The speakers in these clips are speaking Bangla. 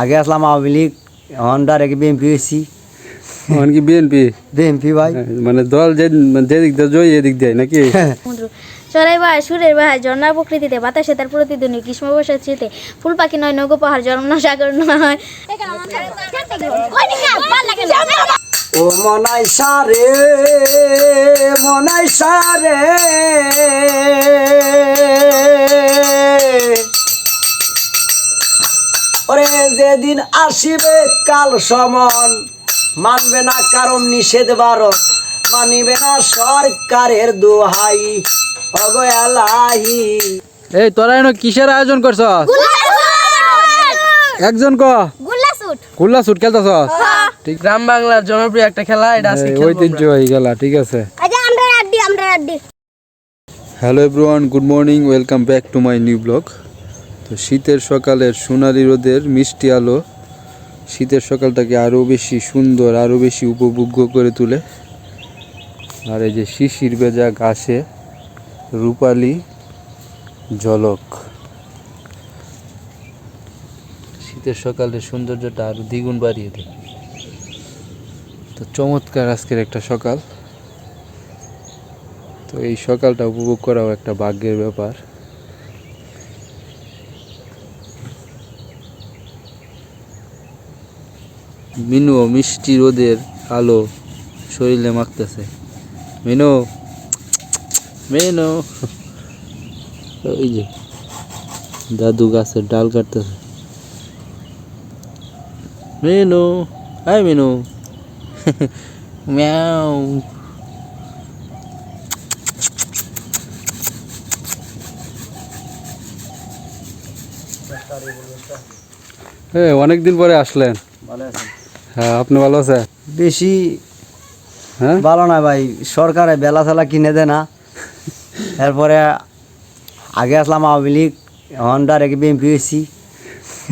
আগে আসলাম আওয়ামী লীগ এখন ডাইরেক্ট বিএনপি হয়েছি। এখন কি বিএনপি বিএনপি ভাই। মানে দল যে যে দিক দিয়ে জয়ী এদিক দেয় নাকি? চড়াই বাহায় সুরের বাহায় ঝর্ণার প্রকৃতিতে বাতাসে তার প্রতিধ্বনি গ্রীষ্ম বর্ষার স্মৃতি ফুল পাখি নয় নৌকো পাহাড় জন্ম সাগর নয়। ও মনাই সারে মনাই সারে। ওরে যেদিন আসিবে কাল সমন মানবে না কারণ নিষেধ বারণ মানিবে না সরকারের দোহাই। অগয়ালাহি এই তোরা এনে কিসের আয়োজন করছ একজন ক? গুল্লা সুট শুট খেলতেছ ঠিক গ্রাম বাংলার জনপ্রিয় একটা খেলা এটা আজকে ঐতিহ্য হয়ে গেল ঠিক আছে। Hello everyone good morning welcome back to my new blog তো শীতের সকালের সোনালি রোদের মিষ্টি আলো শীতের সকালটাকে আরও বেশি সুন্দর আরও বেশি উপভোগ্য করে তোলে। আর এই যে শিশির ভেজা ঘাসে রূপালি ঝলক। শীতের সকালের সৌন্দর্যটা আরও দ্বিগুণ বাড়িয়ে দেয়। তো চমৎকার আজকের একটা সকাল। তো এই সকালটা উপভোগ করাও একটা ভাগ্যের ব্যাপার। মিনু মিষ্টি রোদের আলো শরীরে মাখতেছে। মিনু মেনু। ওই যে দাদু গাছের ডাল কাটতেছে। মিনু আয় মিনু। ম্যাও। হ্যাঁ অনেক দিন পরে আসলেন। ভালো আছেন। হ্যাঁ আপনি ভালো আছেন? বেশি হ্যাঁ? ভালো না ভাই সরকারে বেলা থেলা কিনে দেয় না। এরপরে আগে আসলাম আওয়ামী লীগ এখন ডাইরেক্ট বিএনপি হয়েছি।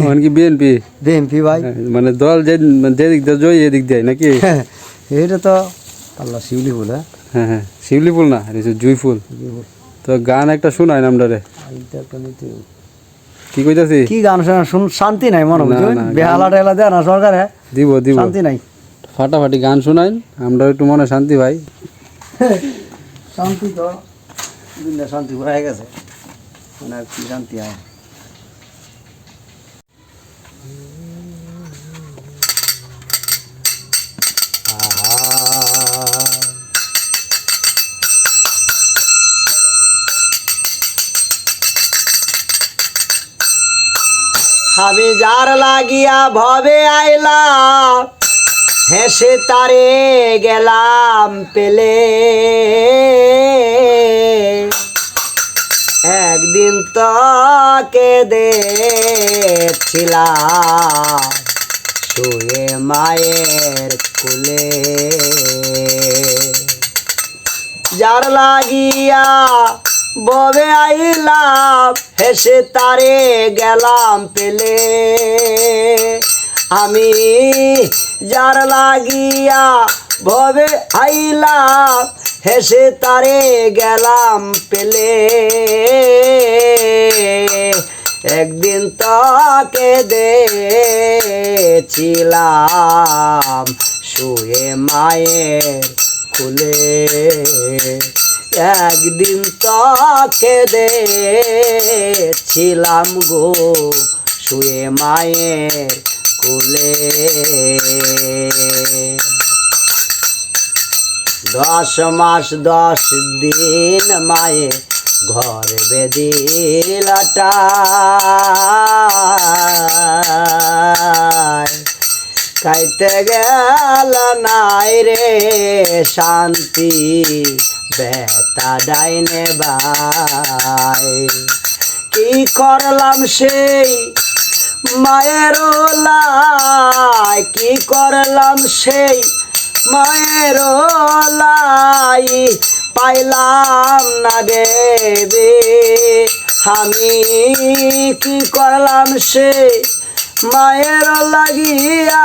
এখন কি বিএনপি? বিএনপি ভাই। মানে দল যে যে দিক দিয়ে জয়ী এদিক দেয় নাকি? এটা তো আল্লাহ শিউলি ফুল হ্যাঁ? হ্যাঁ হ্যাঁ শিউলি ফুল না জুই ফুল। তো গান একটা শোনায় নামটারে। কি কইতাছি? কি গান শোনা শুন শান্তি নাই মনে না, বেহালা টেলা দেয় না সরকারে। দিব দিব। শান্তি নাই। ফাটাফাটি গান শোনাইন আমরা একটু মনে শান্তি ভাই শান্তি তো শান্তি হয়ে গেছে। মানে আর কি শান্তি হয়? যার লাগিয়া ভবে আইলাম হেসে তারে গেলাম পেলে। একদিন তোকে দেখছিলাম শুয়ে মায়ের কুলে। যার লাগিয়া ববে আইলাম, হেসে তারে গেলাম পেলে আমি যার লাগিয়া ভবে আইলাম, হেসে তারে গেলাম পেলে একদিন তাকে দেখছিলাম, শুয়ে মায়ের খুলে। একদিন তাকে দেখছিলাম গো, শুয়ে মায়ের কোলে। দশ মাস দশ দিন মায়ে ঘর বেদিলাটা। খাইতে গেল নাই রে শান্তি বেতা ডাইনে বাই। কি করলাম সেই মায়ের লাই কি করলাম সেই মায়ের লাই পাইলাম না দেবে আমি কি করলাম সে মায়ের লাগিয়া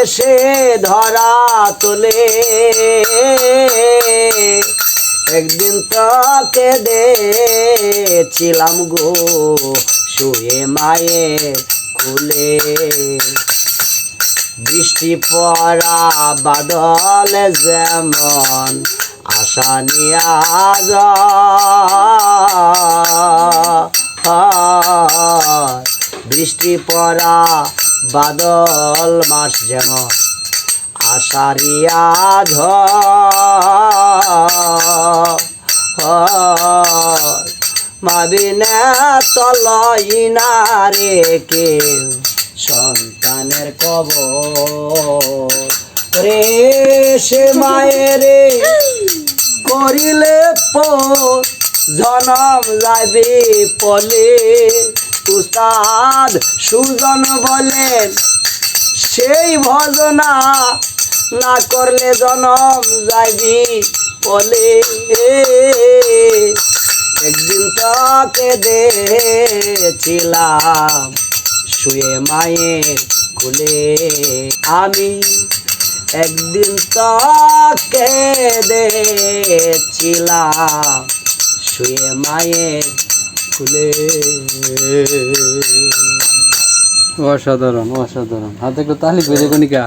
এসে ধরা তোলে একদিন তোকে দেখছিলাম গো, শুয়ে মায়ের খুলে বৃষ্টি পড়া বাদল যেমন আশা নিয়া। বৃষ্টি পড়া বাদল মাস যেমন আশারিয়া ধর মাবিনে তলই না রে কেউ সন্তানের কব রে সে মায়েরে করিলে পো জনম যাবে পলে। উস্তাদ সুজন বলেন, সেই ভজনা না করলে জনম যাবি বলে। একদিন তাকে দেখছিলাম, শুয়ে মায়ের কুলে। আমি একদিন তাকে দেখছিলাম, শুয়ে মায়ের কুলে অসাধারণ অসাধারণ। হাতে একটু তালি বেজে কনিকা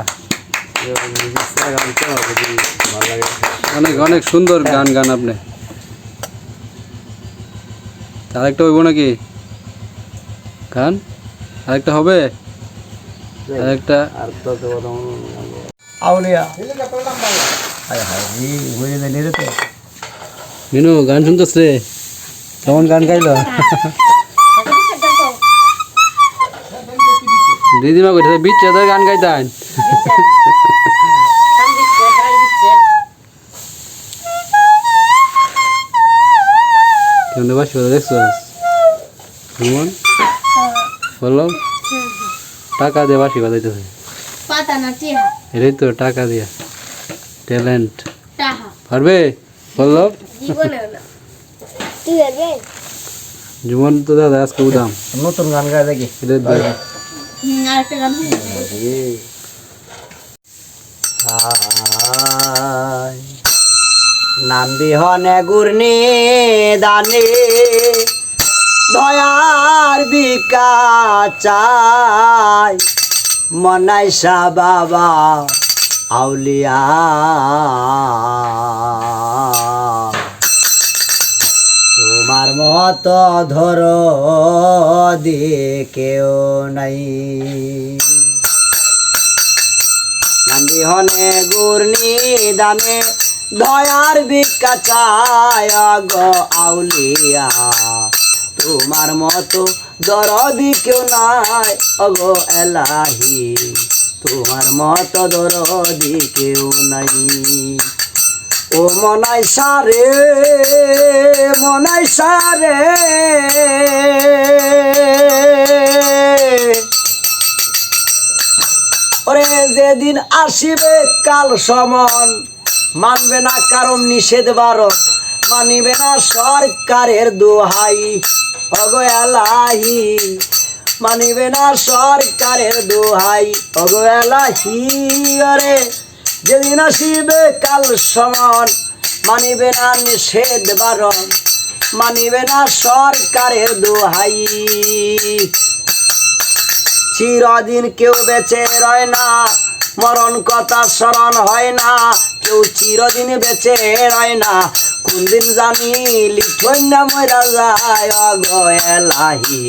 অনেক অনেক সুন্দর গান গান আপনি। আরেকটা হইব নাকি? গান? আরেকটা হবে? আরেকটা। মিনু গান শুনতেছ রে? কেমন গান গাইল? দিদিমা কইতে বিচ্ছে তো গান গাইতান কেমন বাসি কথা দেখছ বললাম টাকা দিয়ে বাসি বাজাইতেছে। এটাই তো টাকা দিয়া। ট্যালেন্ট। পারবে? বললাম জীবনে হলো তুই পারবে জীবন তো দাদা আজকে উদাম। নতুন গান গায় দেখি। আরেকটা গান নাম বিহনে গুরনি দানে দয়ার বিকা চাই। মনাইসা বাবা আউলিয়া তোমার মতো ধর দিয়ে কেউ নাই। নান্দি হনে গুরনি দানে দয়ার ভিক্ষা চায় আউলিয়া। তোমার মতো দরদি কেউ নাই, অগো এলাহি। তোমার মতো দরদি কেউ নাই। ও মনাই সারে মনাই সারে। ওরে যেদিন আসিবে কাল সমন, মানবে না কারণ নিষেধ বারণ, মানিবে না সরকারের দোহাই। অগয়ালাহি মানিবে না সরকারের দোহাই। অগয়ালাহি ওরে যেদিন আসিবে কাল সমন, মানিবে না নিষেধ বারণ, মানিবে না সরকারের দোহাই। চিরদিন কেউ বেঁচে রয় না, মরণ কথা স্মরণ হয় না, কেউ চিরদিন বেঁচে রয় না। কোন দিন জানি লিখই না মরা যায় অগয়লাহি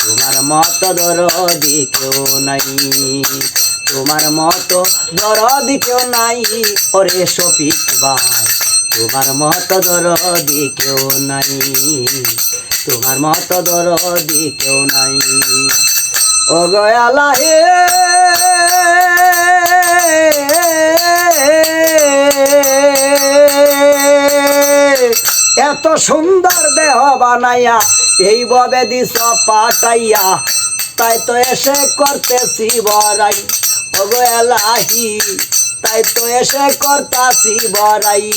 তোমার মত দরদি কেউ নাই। তোমার মতো দরদি কেউ নাই, ওরে শফিক ভাই। তোমার মতো দরদি কেউ নাই, তোমার মতো দরদি কেউ নাই। ও গয়ালা হে এত সুন্দর দেহ বানাইয়া এই ববে দিস পাটাইয়া, তাই তো এসে করতেছি বড়াই। ও গয়ালাহি তাই তো এসে করতাছি বড়াই।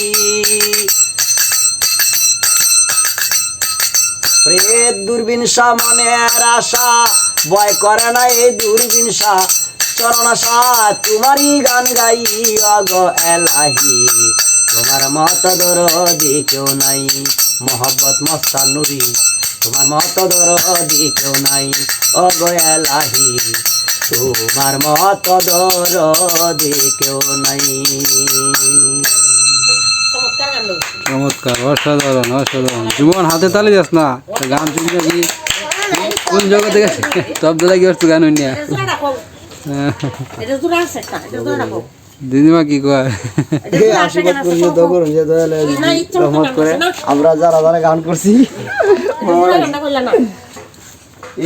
প্রেত দূরবীন মনের আশা, ভয় করে না এই চরণ তোমারই গান গাই অগ এলাহি তোমার মত দরদি কেউ নাই, মোহব্বত মস্তা নুরি তোমার মত দরদি কেউ নাই অগয়ালাহি তোমার মত দরদি কেউ নাই। চমৎকার অসাধারণ অসাধারণ। জীবন হাতে তালি যাস না। গান শুনি নাকি কোন জগতে গেছে তব দাদা কি করছ গান হইনিয়া দিদিমা কি কয়? আশীর্বাদ করিয়ে দোয়া করুন যে দয়ালে রহমত করে। আমরা যারা যারা গান করছি।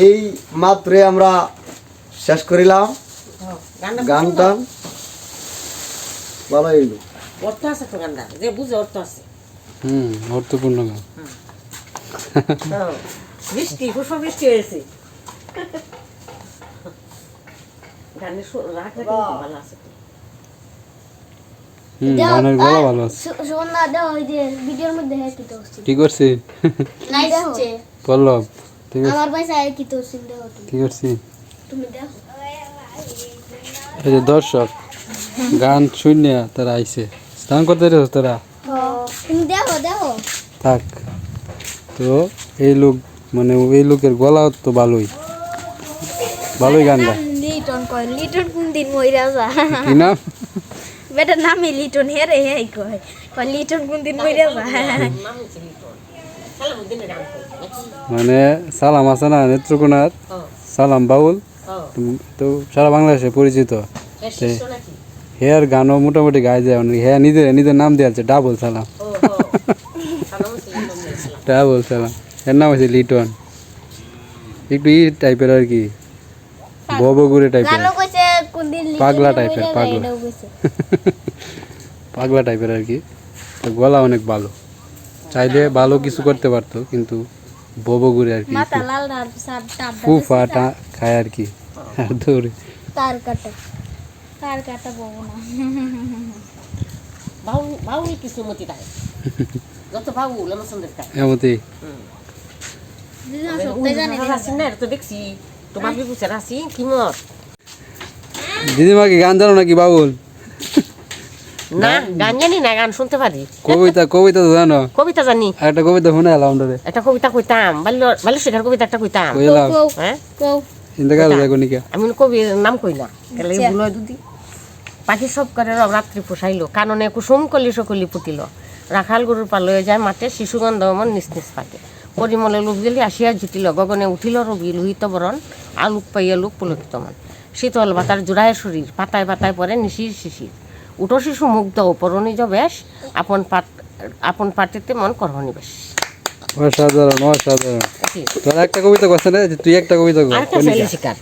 এই মাত্রে আমরা শেষ করিলাম। গান টান ভালো হইল। অর্থ আছে তো যে বুঝে অর্থ আছে। হুম অর্থপূর্ণ গান। বৃষ্টি পুষ্প বৃষ্টি হয়েছে। গানের ভালো আছে। হ্যাঁ কি করছি? পল্লব কি করছি? এই যে দর্শক গান শুনে তারা আইছে। স্নান করতে রেছ তারা? থাক। তো এই লোক মানে এই লোকের গলা তো ভালোই। ভালোই গান গায়। লিটন কয় লিটন কোন দিন মইরা যা কি নাম? বেটার লিটন হে রে হে কয়। কয় লিটন কোন দিন মইরা যা মানে সালাম আছে না নেত্রকোনার? সালাম বাউল। তো সারা বাংলাদেশে পরিচিত। এর হেয়ার গানও মোটামুটি গায়ে যায় মানে হ্যাঁ নিজের নিজের নাম দেওয়া আছে ডাবল সালাম। ডাবল সালাম। এর নাম হচ্ছে লিটন। একটু ই টাইপের আর কি ববগুড়ে টাইপের। গানো কইছে কোন দিন লিটন পাগলা যায়, পাগলা। পাগলা টাইপের আর কি। তো গলা অনেক ভালো। চাইলে ভালো কিছু করতে পারতো কিন্তু ববগুড়ে আর কি লাল আর সার ফুফা টা খায় আর কি। আর দৌড়ে। তার কাটা তার কাটা বউ না। বাউ বাউ কিছু মতি তাই যত বাউ লমসন্দের তাই এমতি দিদিমা সত্যি জানি রাসি না। এটা দেখছি। তোমার বিপুছে রাসি কি মত? দিদিমা কি গান জানো নাকি বাবুল? না গান জানি না গান শুনতে পারি। কবিতা কবিতা তো জানো। কবিতা জানি। একটা কবিতা শুনে এলাম একটা কবিতা কইতাম বাল্য বাল্য শেখার কবিতা একটা কইতাম। কই হ্যাঁ? কও। চিন্তা কাল দেখো নিকা আমি কবির নাম কই না তাহলে ভুল হয় দুদি পাখি সব করে রাত্রি পোষাইলো। কাননে কুসুম কলি সকলি পুতিল। রাখাল গরুর পা লয়ে যায় মাঠে শিশুগন্ধ মন নিচ নিচ পাকে পরিমলে লোক গেলি আসিয়া জুটিল গগনে উঠিল রবি লোহিত বরণ। আলোক পাইয়া লোক পুলকিত মন। শীতল বাতার জোড়ায় শরীর পাতায় পাতায় পরে নিশির শিশির। উটো শিশু মুগ্ধ পরনিজ বেশ আপন পাট আপন পাটিতে মন করহনিবেশ অসাধারণ অসাধারণ? তোর একটা কবিতা করছে না তুই একটা কবিতা কর আরেকটা শৈলী শিকার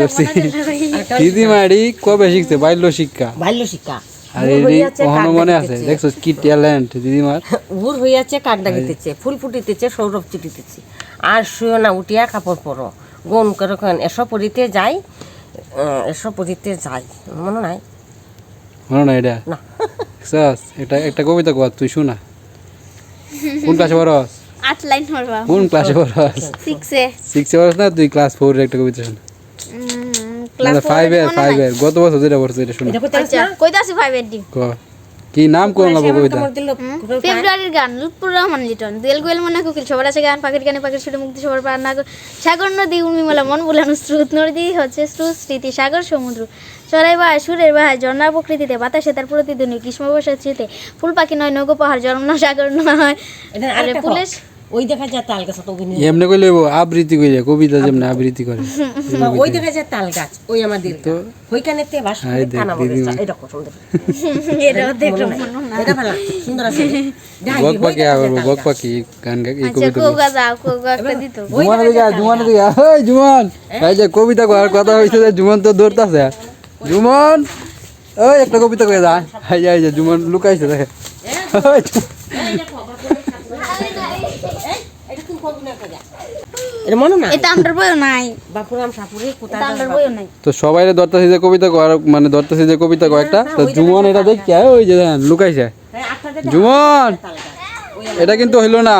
ধরছি। দিদিমাড়ি কবে শিখছে? বাল্য শিক্ষা। বাল্য শিক্ষা। আর এই কখনো মনে আছে? দেখছ কি ট্যালেন্ট দিদিমার উর হইয়াছে ফুল ফুটিতেছে সৌরভ চুটিতেছে। আর শুয়ে না উঠিয়া কাপড় পরো। গুণ করে এসব পরিতে যাই আহ, এসব পরিতে যাই। মনে নাই? মনে না এটা? না। দেখছস? এটা একটা কবিতা কর তুই শোনা। কোন ক্লাসে পড়স? আট লাইন হরবা কোন ক্লাসে পড়স? সিক্সে সিক্সে পড়স না তুই ক্লাস ফোরের একটা কবিতা শোনা। ক্লাস ফাইভের ফাইভের গত বছর যেটা পড়ছে এটা শোনা কইতাছি ফাইভের ডি ক? কি নাম কোন লাগবো কবিতা? ফেব্রুয়ারির গান লুৎপুর রহমান লিটন। দুয়েল গোয়েল মনে কুকিল সবার আছে গান পাখির গানে পাখির ছুটে মুক্তি সবার পার না সাগর নদী উর্মিমালা মন বুলানো স্রোত নদী হচ্ছে স্রোত স্মৃতি সাগর সমুদ্র। চড়াই বা সুরের বাহার ঝর্ণার প্রকৃতিতে বাতাসে তার প্রতিধ্বনি গ্রীষ্ম বর্ষার স্মৃতি। ফুল পাখি নয় নৌকো পাহাড় জন্ম সাগর নয়। পুলিশ। ওই দেখা যায় তাল গাছ তো এমনি কইলে আবৃত্তি কইলে কবিতা যেমন আবৃত্তি করে। ওই দেখা যায় তাল গাছ ওই আমাদের ওইখানে তে বাস এটা সুন্দর। এটা ভালো সুন্দর আছে। বক পাখি আবার বক পাখি গান গা- এই আচ্ছা কবিতা কোগা যাও কোগা একটা দিত জুমান জুমান এই যে কবিতা করার কথা হইছে যে জুমান তো দৌড়তাছে। জুমান ওই একটা কবিতা কয়ে যা। এই যে এই যে জুমান লুকাইছে দেখে। ওই জুমান। এটা তুমি কবি না কইয়া। এটা মনে না এটা আমার বইও নাই। বাপুরাম সাপুরে কোথায় এটা আমার বইও নাই। তো সবাই যে কবিতা কর মানে যে কবিতা কয়েকটা তো জুমন এটা দেখি ওই যে লুকাইছে। জুমন! এটা কিন্তু হইল না।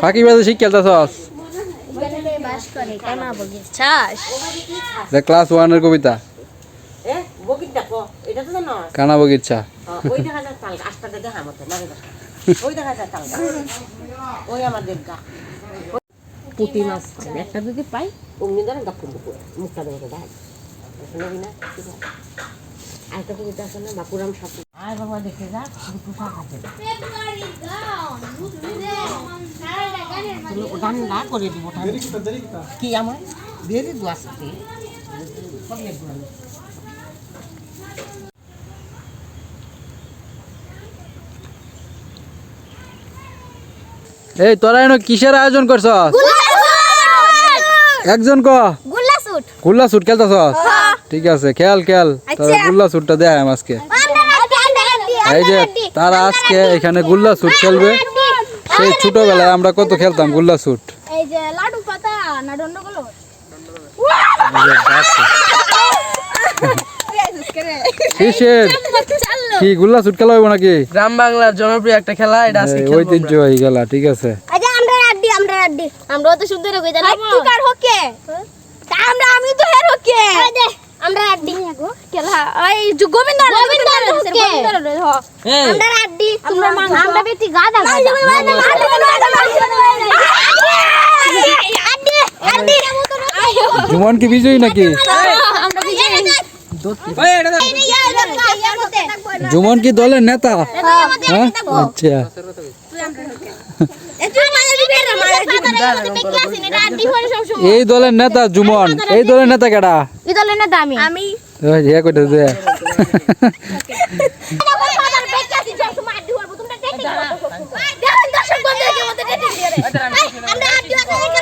ফাঁকি বাজে শিখ খেলতেছস বাস করে কানা বগি ছাস ক্লাস ওয়ানের কবিতা। বকিট দেখো এটা তো জানো? কানা বগিরছা ওই দেখা যায় তাল গাছ আটটা দেখা মতো লাগে ওই দেখা যায় তাল গাছ। ওই আমাদের গা। পুঁটি মাছ একটা যদি পাই অমনি ধরে গাপুর দুপুর মুখটা দেবো ভাই নবী না আরেকটা কবিতা আছে না বাপুরাম সাপু। বাবা দেখে যা দুটো করে দিব কি আমার? দিয়ে দিব আজকে সব লিখব আমি এই তোরা এনো কিসের আয়োজন করছ? একজন ক? গুল্লা সুট শুট খেলতেছ? ঠিক আছে খেল খেল। তোরা গুল্লা শুটটা দেয় আজকে। এই যে তারা আজকে এখানে গুল্লা শুট খেলবে সেই ছোটবেলায় আমরা কত খেলতাম গুল্লা শুট এই কি গুল্লা শুট খেলা হইব নাকি গ্রাম বাংলার জনপ্রিয় একটা খেলা এটা আজকে এই খেলব আমরা। ঐতিহ্যবাহী খেলা ঠিক আছে আগে আমরা আড্ডি আমরা আড্ডি আমরা তো শুদ্ধ রে কই জানো তুই কার হকে আমরা আমি তো হের হকে আমরা আড্ডি খেলা এই যে গোবিন্দ গোবিন্দ হকে আমরা আড্ডি তোমরা আমরা বেটি গাদা আড্ডি জুমন কি বিজয়ী নাকি আমরা বিজয় জুমন কি দলের নেতা? হ্যাঁ? আচ্ছা। এই দলের নেতা জুমন এই দলের নেতা কেডা? ইদলের নেতা আমি। আমি ওই যে কইতে দে। হই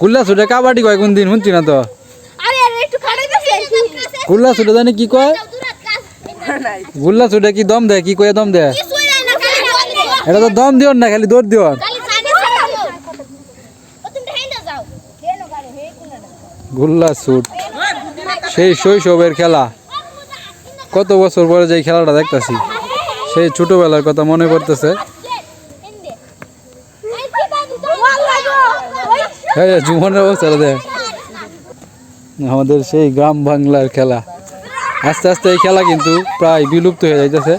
কুল্লা ছুটে কাবাডি কয় কোন দিন শুনছি না তো। কুল্লা ছুটে জানি কি কয়? গুল্লা ছুটে কি দম দেয়, কি কয়ে দম দেয়? এটা তো দম দিও না, খালি দৌড় দিও গুল্লা ছুট সেই শৈশবের খেলা। কত বছর পরে যে খেলাটা দেখতাছি, সেই ছোটবেলার কথা মনে পড়তেছে। হ্যাঁ জুমনের অবস্থা দেখ আমাদের সেই গ্রাম বাংলার খেলা। আস্তে আস্তে এই খেলা কিন্তু প্রায় বিলুপ্ত হয়ে যাইতেছে।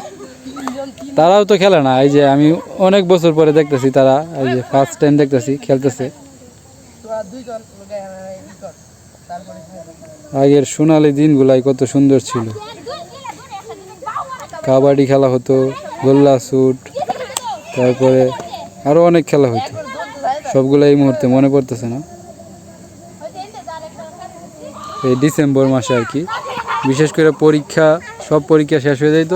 তারাও তো খেলে না, এই যে আমি অনেক বছর পরে দেখতেছি তারা, এই যে ফার্স্ট টাইম দেখতেছি, খেলতেছে। আগের সোনালি দিনগুলাই কত সুন্দর ছিল। কাবাডি খেলা হতো, গোল্লা শুট, তারপরে আরও অনেক খেলা হতো সবগুলো এই মুহূর্তে মনে পড়তেছে না। এই ডিসেম্বর মাসে আর কি। বিশেষ করে পরীক্ষা, সব পরীক্ষা শেষ হয়ে যেত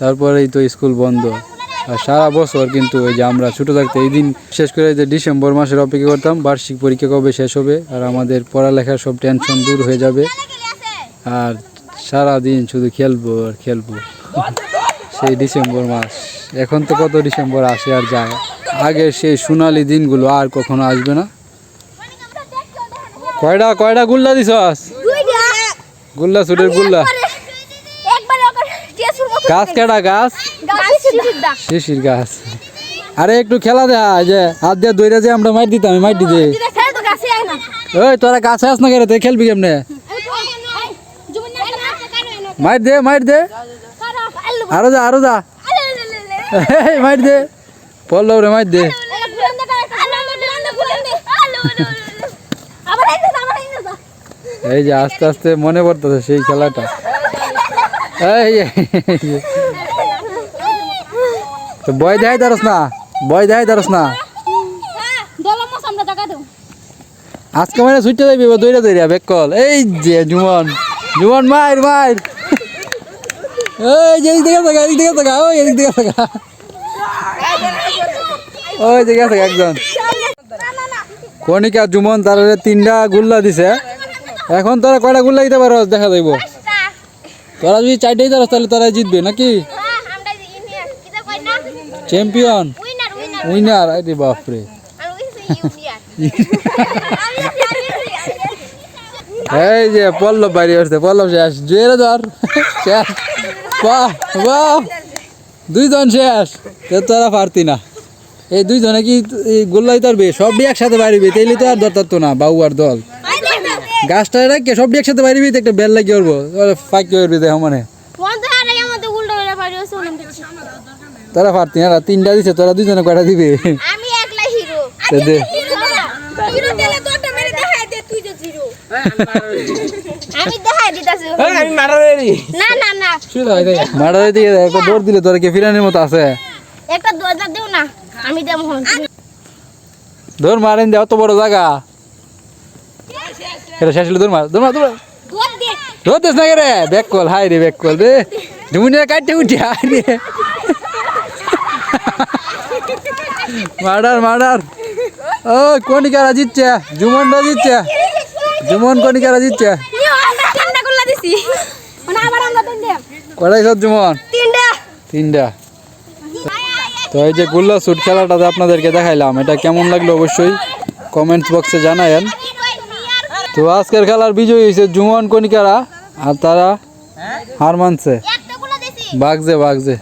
তারপরেই তো স্কুল বন্ধ। সারা বছর কিন্তু ওই যে আমরা ছোটো থাকতে এই দিন শেষ করে যে ডিসেম্বর মাসের অপেক্ষা করতাম বার্ষিক পরীক্ষা কবে শেষ হবে আর আমাদের পড়ালেখার সব টেনশন দূর হয়ে যাবে। আর সারা দিন শুধু খেলব আর খেলব। সেই ডিসেম্বর মাস। এখন তো কত ডিসেম্বর আসে আর যায়। আগের সেই সোনালি দিনগুলো আর কখনো আসবে না। কয়টা কয়টা গুল্লা দিছস? গুল্লা সুটের গুল্লা। গাছ কেডা গাছ? শিশির গাছ আরে একটু খেলা দে যে হাত দিয়ে দইরা যে আমরা মাইট দিতাম মাইট দিতে ওই তোরা গাছে আস না তুই খেলবি কেমনে মাইট দে মাইট দে আরও যা আরও যা মাইট দে পড়ল রে মাইট দে এই যে আস্তে আস্তে মনে পড়তেছে সেই খেলাটা এই। বয় দেখাই দারস না। বয় দেখাই দারস না। আজকে মানে ছুটতে যাবি দৌড়া দৌড়া বেক কল। এই যে জুমন জুমন মার মার এই যে এদিক দিকে থাকা এদিক দিকে থাকা ওই এদিক দিকে থাকা ওই দিকে থাকা একজন। কণিকা, জুমন, তার তিনটা গুল্লা দিছে। এখন তোরা কয়টা গুল্লা দিতে পারো, দেখা যাইব। তোরা যদি চারটেই দাঁড়াস, তাহলে তোরা জিতবে, নাকি? চ্যাম্পিয়ন উইনার আরে বাপরে। এই যে পল্লব বাড়ি আসছে পল্লব শেষ। জুয়েরে ধর শেষ। বাহ বাহ দুইজন শেষ। তো তোরা পারতি না। এই দুইজনে কি গোল্লাই তারবে? সব দিয়ে একসাথে বাড়িবে তাইলে তো আর দরকার তো না বাউ আর দল। গাছটা রাখে সব দিয়ে একসাথে বাড়িবি তো একটা বেল লাগিয়ে উঠবো ফাঁকি করবি দেখো মানে বন্ধু হারে আমাদের উল্টো হয়ে পারি ও শুনুন দিচ্ছি তারা পারতি না তিনটা দিছে তোরা দুইজনে কয়টা দিবে? আমি একলা হিরো। দে হিরো দিলে তোরটা মেরে দেখাই দে তুই যে হিরো আমি দেখাই দিতাছি। আমি মারা রেডি না না। না মারা দিয়ে একটা দৌড় দিলে তোরা কি ফিরানির মতো আছে? একটা দরজা দিও না আমি দেব হন। ধর মারেন দেওয়া তো বড় জায়গা। এটা শেষ হলো ধর মার ধর মার না রে? ব্যাক কল হাই রে ব্যাক কল রে ঝুমুনিয়া কাটতে উঠি হাই রে। Murder murder. ও কনিকারা জিতছে জুমনরা জিতছে জুমন কনিকারা জিতছে। মানে কটাই সব জুমন? তিনটা। তো এই যে গুল্লা শুট খেলাটাতে আপনাদেরকে দেখাইলাম এটা কেমন লাগল অবশ্যই কমেন্টস বক্সে জানায়েন। তো আজকের খেলার বিজয়ী হয়েছে জুমন কনিকারা আর তারা হার মানছে। বাগজে বাগজে।